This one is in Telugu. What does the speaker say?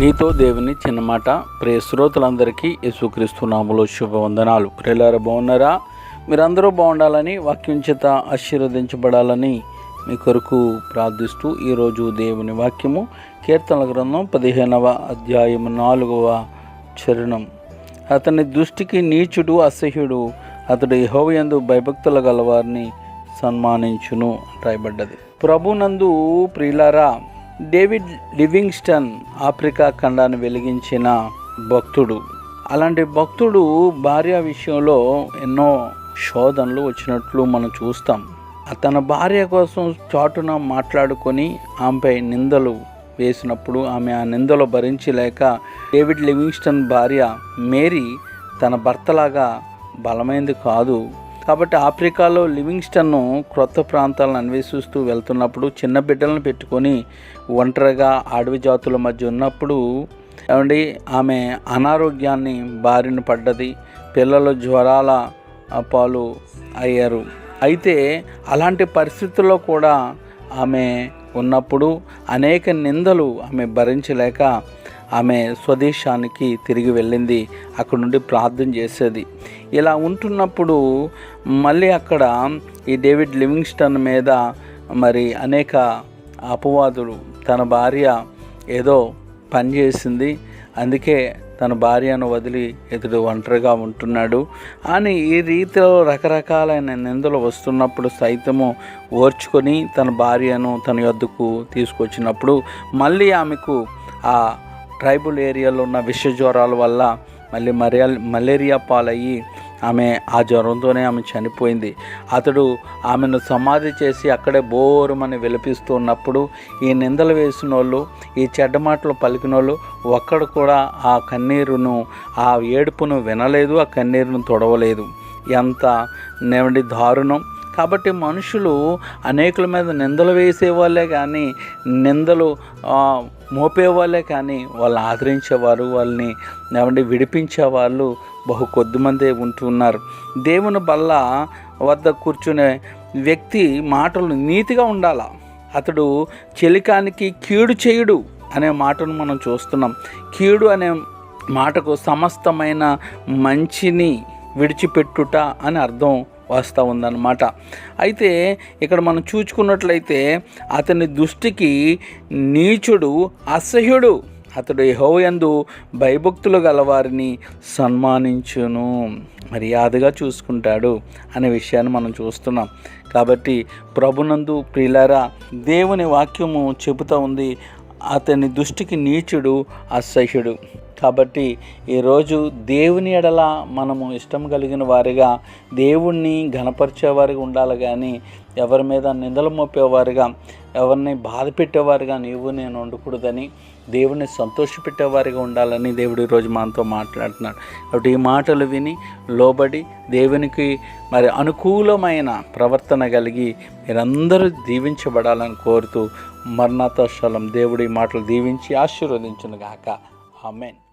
నీతో దేవుని చిన్న మాట. ప్రియ శ్రోతలందరికీ యేసుక్రీస్తు నామములో శుభవందనాలు. ప్రియులారా బాగున్నారా? మీరందరూ బాగుండాలని వాక్యం చేత ఆశీర్వదించబడాలని మీ కొరకు ప్రార్థిస్తూ ఈరోజు దేవుని వాక్యము కీర్తన గ్రంథం పదిహేనవ అధ్యాయం నాలుగవ చరణం. అతని దృష్టికి నీచుడు అసహ్యుడు అతడు యహోవయందు భయభక్తుల గలవారిని సన్మానించును రాయబడ్డది ప్రభునందు ప్రియులారా డేవిడ్ లివింగ్స్టన్ ఆఫ్రికా ఖండాన్ని వెలిగించిన భక్తుడు. అలాంటి భక్తుడు భార్య విషయంలో ఎన్నో శోధనలు వచ్చినట్లు మనం చూస్తాం. తన భార్య కోసం చాటున మాట్లాడుకొని ఆమెపై నిందలు వేసినప్పుడు ఆమె ఆ నిందలు భరించలేక డేవిడ్ లివింగ్స్టన్ భార్య మేరీ తన భర్తలాగా బలమైనది కాదు. కాబట్టి ఆఫ్రికాలో లివింగ్స్టన్ను క్రొత్త ప్రాంతాలను అన్వేషిస్తూ వెళ్తున్నప్పుడు చిన్న బిడ్డలను పెట్టుకొని ఒంటరిగా అడవి జాతుల మధ్య ఉన్నప్పుడు ఏమండి ఆమె అనారోగ్యాన్ని బారిన పడ్డది పిల్లలు జ్వరాల పాలు అయ్యారు. అయితే అలాంటి పరిస్థితుల్లో కూడా ఆమె ఉన్నప్పుడు అనేక నిందలు ఆమె భరించలేక ఆమె స్వదేశానికి తిరిగి వెళ్ళింది. అక్కడ నుండి ప్రార్థన చేసేది. ఇలా ఉంటున్నప్పుడు మళ్ళీ అక్కడ ఈ డేవిడ్ లివింగ్స్టన్ మీద మరి అనేక అపవాదులు తన భార్య ఏదో పని చేసింది. అందుకే తన భార్యను వదిలి ఇతడు ఒంటరిగా ఉంటున్నాడు. అని ఈ రీతిలో రకరకాలైన నిందలు వస్తున్నప్పుడు సైతము ఓర్చుకొని తన భార్యను తన యొద్దకు తీసుకొచ్చినప్పుడు మళ్ళీ ఆమెకు ఆ ట్రైబల్ ఏరియాలో ఉన్న విష జ్వరాల వల్ల మళ్ళీ మరియా మలేరియా పాలయ్యి ఆమె ఆ జ్వరంతోనే ఆమె చనిపోయింది. అతడు ఆమెను సమాధి చేసి అక్కడే బోరుమని విలపిస్తున్నప్పుడు ఈ నిందలు వేసిన వాళ్ళు ఈ చెడ్డ మాటలు పలికిన వాళ్ళు ఒక్కడు కూడా ఆ కన్నీరును ఆ ఏడుపును వినలేదు ఆ కన్నీరును తొడవలేదు. ఎంత నేమండి దారుణం! కాబట్టి మనుషులు అనేకుల మీద నిందలు వేసేవాళ్ళే కానీ నిందలు మోపేవాళ్ళే కానీ వాళ్ళని ఆదరించేవారు వాళ్ళని ఏమంటే విడిపించే వాళ్ళు బహు కొద్దిమందే ఉంటున్నారు. దేవుని బల్ల వద్ద కూర్చునే వ్యక్తి మాటలు నీతిగా ఉండాల. అతడు చెలికానికి కీడు చేయుడు అనే మాటను మనం చూస్తున్నాం. కీడు అనే మాటకు సమస్తమైన మంచిని విడిచిపెట్టుట అని అర్థం వస్తూ ఉందన్నమాట. అయితే ఇక్కడ మనం చూచుకున్నట్లయితే అతని దృష్టికి నీచుడు అసహ్యుడు. అతడు యహోయందు భయభక్తులు గలవారిని సన్మానించును. మర్యాదగా చూసుకుంటాడు అనే విషయాన్ని మనం చూస్తున్నాం. కాబట్టి ప్రభునందు ప్రిలారా దేవుని వాక్యము చెబుతూ ఉంది. అతని దృష్టికి నీచుడు అసహ్యుడు. కాబట్టి ఈరోజు దేవుని ఎడల మనము ఇష్టం కలిగిన వారిగా దేవుణ్ణి ఘనపరిచేవారిగా ఉండాలి కానీ ఎవరి మీద నిందలు మోపేవారుగా ఎవరిని బాధ పెట్టేవారుగా నీవు నేను ఉండకూడదని దేవుణ్ణి సంతోషపెట్టేవారిగా ఉండాలని దేవుడు ఈరోజు మనతో మాట్లాడుతున్నాడు. కాబట్టి ఈ మాటలు విని లోబడి దేవునికి మరి అనుకూలమైన ప్రవర్తన కలిగి మీరందరూ దీవించబడాలని కోరుతూ మరణతో స్థలం దేవుడి మాటలు దీవించి ఆశీర్వదించును గాక. ఆమెన్.